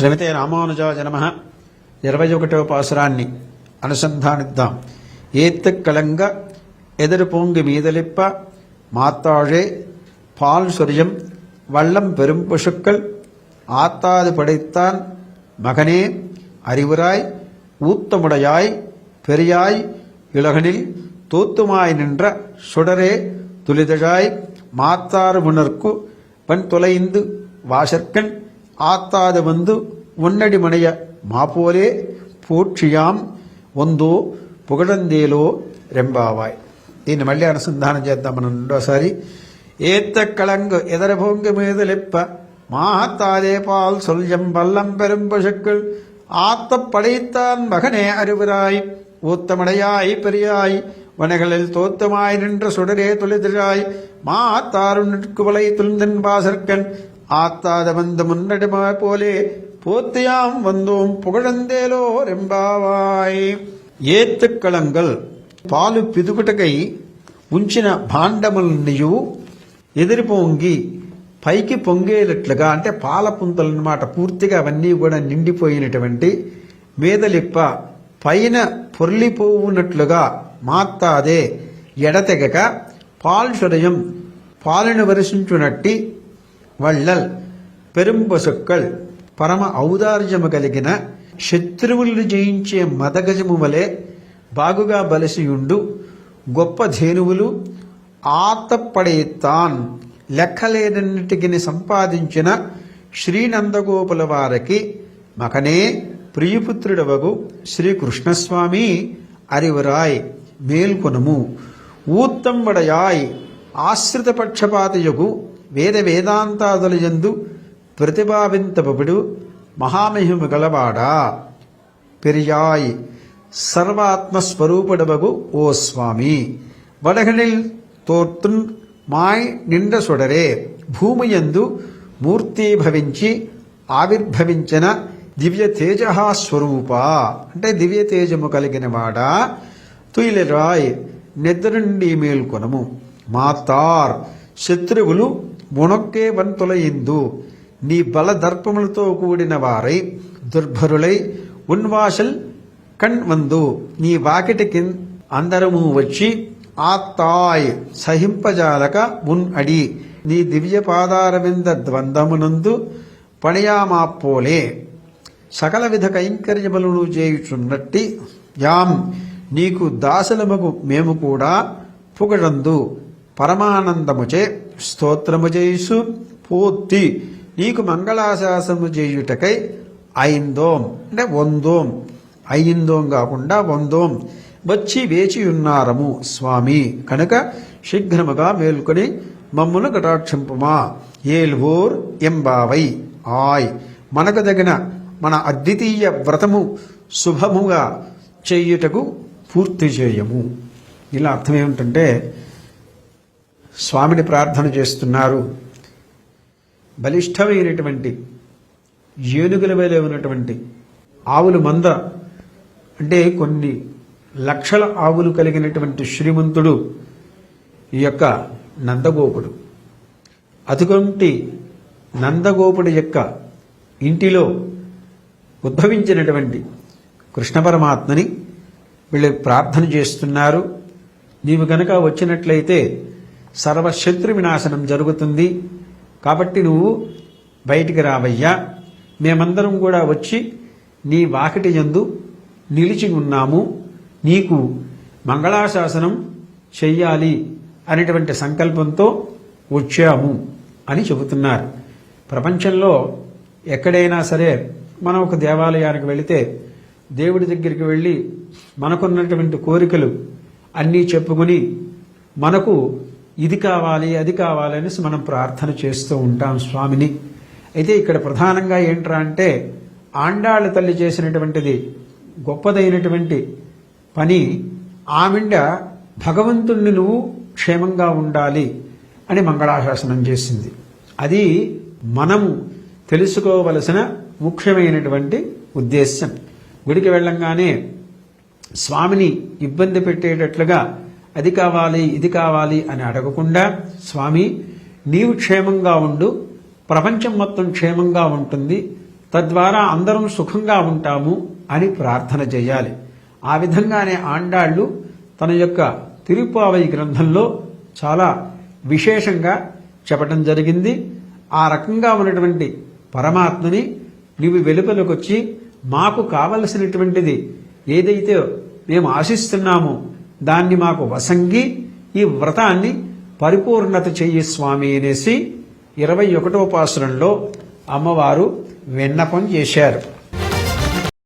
శ్రవితే రామానుజాయ నమ. ఇరవై ఒకటవ పాసురాన్ని అనుసంధానిద్దాం. ఏత్తు కలంగ ఎదురు పొంగి మీదలిప్ప மாத்தாழே பால் சொரியம் வள்ளம் பெரும் பசுக்கள் ஆத்தாது படைத்தான் மகனே அறிவுராய் ஊத்தமுடையாய் பெரியாய் இலகனில் தூத்துமாய் நின்ற சுடரே துளிதழாய் மாத்தாறு முனர்க்கு பண் தொலைந்து வாசற்கண் ಆತ್ತಾದ ಒಂದು ಉನ್ನಡಿ ಮನೆಯ ಮಾಪೋಲೆ ಪೋಕ್ಷಿಯಾಂ ಒಂದು పొగడందేలో రెంబావాయ్ దీన్ని మళ్ళీ అనుసంధానం చేద్దాం మనం రెండోసారి ఏత్త కళంగు ఎదరభోంగి మీద లెప్ప మాహత్తాదేపాల్ సొల్యం బల్లం పెరుంపశక్కుల్ ஆத்த படைத்தான் மகனே அருவராய் ஊத்தமடையாய் பெரியாய் வனகளில் தோத்தமாய் நின்ற சுடரே தொழிதிராய் மாத்தாருக்குவலை துளிந்தன் பாசர்க்கன் பாசற்கண் ஆத்தாத வந்த முன்னடிமா போலே போத்தியாம் வந்தோம் புகழந்தேலோ రెంబావాయ్ ఏత్తుక్కళంగల్ పాలు పిదుగుటకై ఉంచిన భాండములన్నయు ఎదిరిపోంగి పైకి పొంగేటట్లుగా అంటే పాల పుంతలన్నమాట పూర్తిగా అవన్నీ కూడా నిండిపోయినటువంటి మేదలిప్ప పైన పొర్లిపోవునట్లుగా మాత్తాదే ఎడతెగక పాల్షురయం పాలను వరిసించునట్టి వళ్ళల్ పెరుంబొసొక్కల్ పరమ ఔదార్యము కలిగిన శత్రువులను జయించే మదగజము వలె బాగుగా బలసియుండు గొప్ప ధేనువులు ఆతపడేతాన్ లెక్కలేనన్నిటికి సంపాదించిన శ్రీనందగోపుల వారికి మకనే ప్రియపుత్రుడవగు శ్రీకృష్ణస్వామి అరివరాయ్ మేల్కొనుము. ఊత్తంబడయాయ్ ఆశ్రిత పక్షపాతయగు వేద వేదాంతాదులయందు ప్రతిభావింతపడు మహామహిమ గలవాడా? పెరియాయ్ సర్వాత్మస్వరూపుడవగు ఓ స్వామి. వడగనిల్ తోర్తున్ మాయ్ నిండ సుడరే. భూమియందు మూర్తీభవించి ఆవిర్భవించిన దివ్య తేజ స్వరూప. అంటే దివ్య తేజము కలిగిన వాడా? తుయిలరాయ్ నిద్ర నుండి మేల్కొనము. మాతార్ శత్రువులు మునొక్కే వంతులయిందు. నీ బల దర్పములతో కూడిన వారై దుర్భరులై ఉన్వాషల్ కణ్ వందు నీ వాకిటికి అందరము వచ్చి ఆత్తాయ్ సహింపజాలక మున్ అడి. నీ దివ్య పాదారవింద ద్వందమునందు పణయామాపోలే సకల విధ కైంకర్యములను చేయుచున్నట్టి యాం నీకు దాసులమగు మేము కూడా పుగడందు పరమానందముచే స్తోత్రము చేయుసు పూర్తి. నీకు మంగళాశాసనము చేయుటకై ఐందోం అంటే వందోం అయిందోం కాకుండా వందోం వచ్చి వేచి ఉన్నారము స్వామి. కనుక శీఘ్రముగా మేల్కొని మమ్మును కటాక్షింపుమా. ఏల్వోర్ ఎంబావై. ఆయ్. మనకు తగిన మన అద్వితీయ వ్రతము శుభముగా చేయుటకు పూర్తి చేయము. ఇలా అర్థం ఏమిటంటే స్వామిని ప్రార్థన చేస్తున్నారు. బలిష్టమైనటువంటి ఏనుగుల వలె ఉన్నటువంటి ఆవులు మంద అంటే కొన్ని లక్షల ఆవులు కలిగినటువంటి శ్రీమంతుడు ఈ యొక్క నందగోపుడు. అటువంటి నందగోపుడి యొక్క ఇంటిలో ఉద్భవించినటువంటి కృష్ణ పరమాత్మని వీళ్ళు ప్రార్థన చేస్తున్నారు. నీవు గనక వచ్చినట్లయితే సర్వశత్రు వినాశనం జరుగుతుంది. కాబట్టి నువ్వు బయటికి రావయ్యా. మేమందరం కూడా వచ్చి నీ వాకిటి యందు నిలిచి ఉన్నాము. నీకు మంగళాశాసనం చెయ్యాలి అనేటువంటి సంకల్పంతో వచ్చాము అని చెబుతున్నారు. ప్రపంచంలో ఎక్కడైనా సరే మనం ఒక దేవాలయానికి వెళితే దేవుడి దగ్గరికి వెళ్ళి మనకున్నటువంటి కోరికలు అన్నీ చెప్పుకుని మనకు ఇది కావాలి అది కావాలి అనేసి మనం ప్రార్థన చేస్తూ ఉంటాం స్వామిని. అయితే ఇక్కడ ప్రధానంగా ఏంట్రా అంటే ఆండాళ్ళ తల్లి చేసినటువంటిది గొప్పదైనటువంటి పని ఆవిడ భగవంతుణ్ణి నువ్వు క్షేమంగా ఉండాలి అని మంగళాశాసనం చేసింది. అది మనము తెలుసుకోవలసిన ముఖ్యమైనటువంటి ఉద్దేశ్యం. గుడికి వెళ్ళంగానే స్వామిని ఇబ్బంది పెట్టేటట్లుగా అది కావాలి ఇది కావాలి అని అడగకుండా స్వామి నీవు క్షేమంగా ఉండు ప్రపంచం మొత్తం క్షేమంగా ఉంటుంది తద్వారా అందరం సుఖంగా ఉంటాము అని ప్రార్థన చేయాలి. ఆ విధంగానే ఆండాళ్ళు తన యొక్క తిరుపావై గ్రంథంలో చాలా విశేషంగా చెప్పడం జరిగింది. ఆ రకంగా ఉన్నటువంటి పరమాత్మని నీవు వెలుపలకొచ్చి మాకు కావలసినటువంటిది ఏదైతే మేము ఆశిస్తున్నామో దాన్ని మాకు వసంగి ఈ వ్రతాన్ని పరిపూర్ణత చెయ్యి స్వామి అనేసి ఇరవై ఒకటో పాసురంలో అమ్మవారు విన్నపం చేశారు.